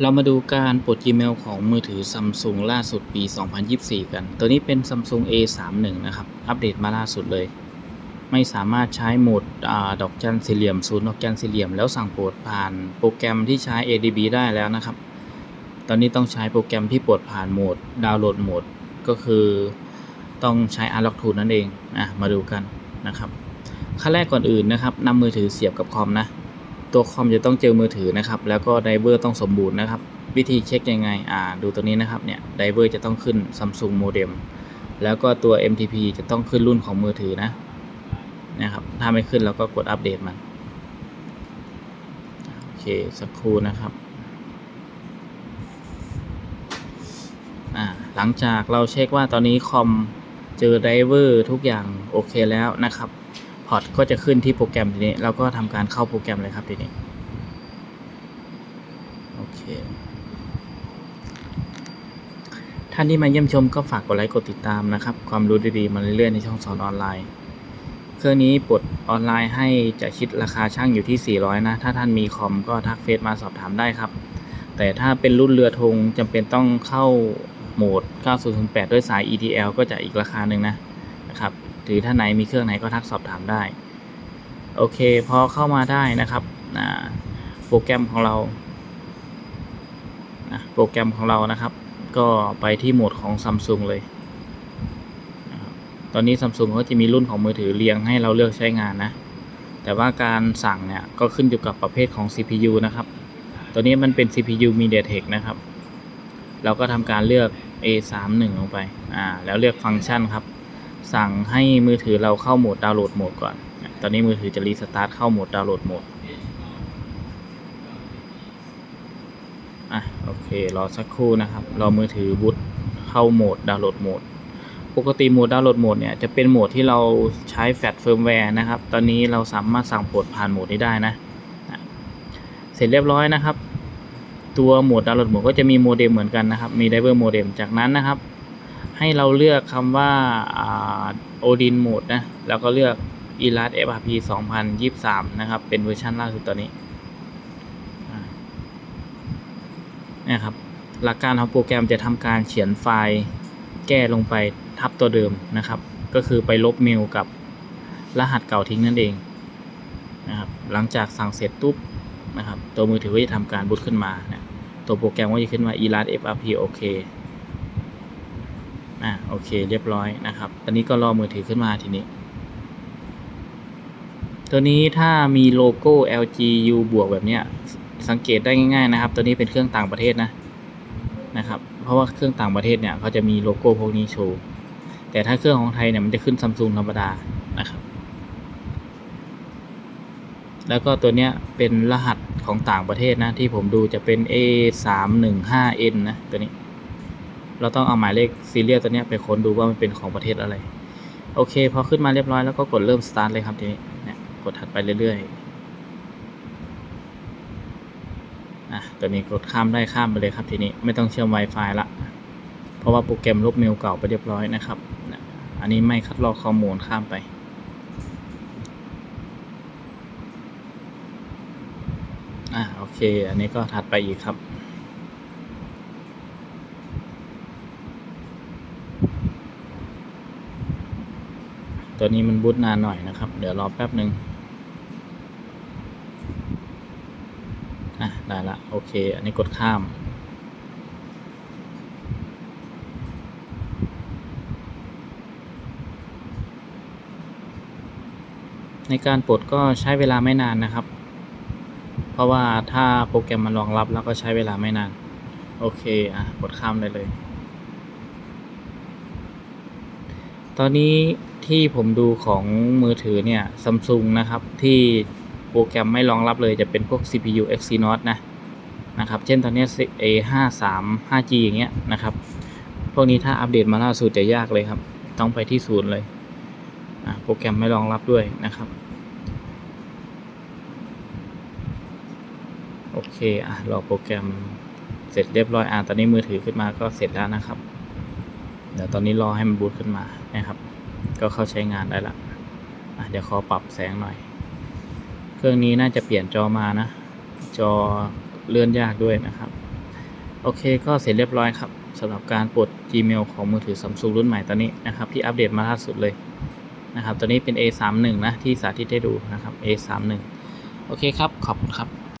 เรามาดูการปลด Gmail ของมือถือ Samsung ล่าสุดปี 2024 กัน ตัวนี้เป็น Samsung A31 นะครับ อัปเดตมาล่าสุดเลย ไม่สามารถใช้โหมดอดอกจันสี่เหลี่ยมศูนย์ดอกจันสี่เหลี่ยม แล้วสั่งปลดผ่านโปรแกรมที่ใช้ ADB ได้แล้วนะครับ ตอนนี้ต้องใช้โปรแกรมที่ปลดผ่านโหมด ดาวน์โหลดโหมด ก็คือต้องใช้ Unlock Tool นั่นเองอะมาดูกันนะครับขั้นแรกก่อนอื่นนะครับนำมือถือเสียบกับคอมนะ ตัวคอมจะต้องเจอมือถือนะครับ แล้วก็ไดเวอร์ต้องสมบูรณ์นะครับ วิธีเช็คยังไงอ่าดูตัวนี้นะครับเนี่ยไดเวอร์จะต้องขึ้น Samsung Modem แล้วก็ตัว MTP จะต้องขึ้นรุ่นของมือถือนะนะครับถ้าไม่ขึ้นเราก็กดอัปเดตมันโอเคสักครู่นะครับอ่าหลังจากเราเช็คว่าตอนนี้คอมเจอไดเวอร์ทุกอย่างโอเคแล้วนะครับ พอร์ตก็จะขึ้นที่โปรแกรมทีนี้เราก็ทำการเข้าโปรแกรมเลยครับทีนี้โอเคท่านที่มาเยี่ยมชมก็ฝากกดไลค์กดติดตามนะครับ ความรู้ดีๆมาเรื่อยๆในช่องสอนออนไลน์ เครื่องนี้ปลดออนไลน์ให้จะคิดราคาช่างอยู่ที่ 400 นะ ถ้าท่านมีคอมก็ทักเฟซมาสอบถามได้ครับ แต่ถ้าเป็นรุ่นเรือธงจำเป็นต้องเข้าโหมด 9008 ด้วยสาย ETL ก็จะอีกราคาหนึ่งนะ นะครับหรือถ้าไหนมีเครื่องไหนก็ทักสอบถามได้ โอเค พอเข้ามาได้นะครับโปรแกรมของเราโปรแกรมของเรานะครับ ก็ไปที่โหมดของ Samsung เลย ตอนนี้ Samsung เขาจะมีรุ่นของมือถือเรียงให้เราเลือกใช้งานนะ แต่ว่าการสั่งเนี่ย ก็ขึ้นอยู่กับประเภทของ CPU นะครับ ตัวนี้มันเป็น CPU MediaTek นะครับ เราก็ทำการเลือก A31 ลงไป อ่า แล้วเลือกฟังก์ชันครับ สั่งให้มือถือเราเข้าโหมดดาวน์โหลดโหมดก่อน ตอนนี้มือถือจะรีสตาร์ทเข้าโหมดดาวน์โหลดโหมด อะโอเครอสักครู่นะครับ รอมือถือบูตเข้าโหมดดาวน์โหลดโหมด ปกติโหมดดาวน์โหลดโหมดเนี่ยจะเป็นโหมดที่เราใช้แฟลชเฟิร์มแวร์นะครับ ตอนนี้เราสามารถสั่งปลดผ่านโหมดนี้ได้นะอะเสร็จเรียบร้อยนะครับ ตัวโหมดดาวน์โหลดโหมดก็จะมีโมเด็มเหมือนกันนะครับ มีไดเวอร์โมเด็มจากนั้นนะครับ ให้เราเลือกคำว่าโอดินโหมดนะ แล้วก็เลือก e l a s FRP 2023 นะครับ เป็นเวอร์ชันล่าสุดตอนนี้นี่ยครับ หลักการของโปรแกรมจะทำการเขียนไฟล์แก้ลงไปทับตัวเดิมนะครับ ก็คือไปลบเมลกับรหัสเก่าทิ้งนั่นเองนะครับ หลังจากสั่งเสร็จปุ๊บนะครับ ตัวมือถือก็จะทำการบูตขึ้นมานะตัวโปรแกรมก็จะขึ้นว่า e l a s FRP โอ่าโอเคเรียบร้อยนะครับ ตอนนี้ก็รอมือถือขึ้นมาทีนี้ ตัวนี้ถ้ามีโลโก้ LG U บวกแบบเนี้ย สังเกตได้ง่ายๆนะครับ ตัวนี้เป็นเครื่องต่างประเทศนะนะครับ เพราะว่าเครื่องต่างประเทศเนี่ยเขาจะมีโลโก้พวกนี้โชว์แต่ถ้าเครื่องของไทยเนี่ยมันจะขึ้นซัมซุงธรรมดานะครับ แล้วก็ตัวเนี้ยเป็นรหัสของต่างประเทศนะที่ผมดูจะเป็น A 3 1 5 N นะตัวนี้ เราต้องเอาหมายเลขซีเรียลตัวนี้ไปค้นดูว่ามันเป็นของประเทศอะไร โอเค พอขึ้นมาเรียบร้อยแล้วก็กดเริ่มสตาร์ทเลยครับทีนี้เนี่ยกดถัดไปเรื่อยๆอะตัวนี้กดข้ามได้ข้ามไปเลยครับทีนี้ไม่ต้องเชื่อม Wi-Fi ละ เพราะว่าโปรแกรมลบเมลเก่าไปเรียบร้อยนะครับนะอันนี้ไม่คัดลอกข้อมูลข้ามไปอะโอเค อันนี้ก็ถัดไปอีกครับ ตัวนี้มันบูตนานหน่อยนะครับ เดี๋ยวรอแป๊บหนึ่งอะได้ละโอเค อันนี้กดข้าม ในการปลดก็ใช้เวลาไม่นานนะครับ เพราะว่าถ้าโปรแกรมมันรองรับแล้วก็ใช้เวลาไม่นาน โอเค อะกดข้ามได้เลย ตอนนี้ที่ผมดูของมือถือเนี่ยซัมซุงนะครับ ที่โปรแกรมไม่รองรับเลยจะเป็นพวก CPU Exynos นะนะครับ เช่นตอนนี้ A53 5G อย่างเงี้ยนะครับ พวกนี้ถ้าอัปเดตมาล่าสุดจะยากเลยครับ ต้องไปที่ศูนย์เลยอะโปรแกรมไม่รองรับด้วยนะครับ โอเคอะรอโปรแกรมเสร็จเรียบร้อยอะตอนนี้มือถือขึ้นมาก็เสร็จแล้วนะครับ เดี๋ยวตอนนี้รอให้มันบูตขึ้นมานะครับ ก็เข้าใช้งานได้ละเดี๋ยวขอปรับแสงหน่อย เครื่องนี้น่าจะเปลี่ยนจอมานะ จอเลื่อนยากด้วยนะครับ โอเคก็เสร็จเรียบร้อยครับสำหรับการปลด Gmail ของมือถือ Samsung รุ่นใหม่ตอนนี้นะครับ ที่อัปเดตมาล่าสุดเลยนะครับตัวนี้เป็น A31 นะ ที่สาธิตให้ดูนะครับ A31 โอเคครับ ขอบคุณครับ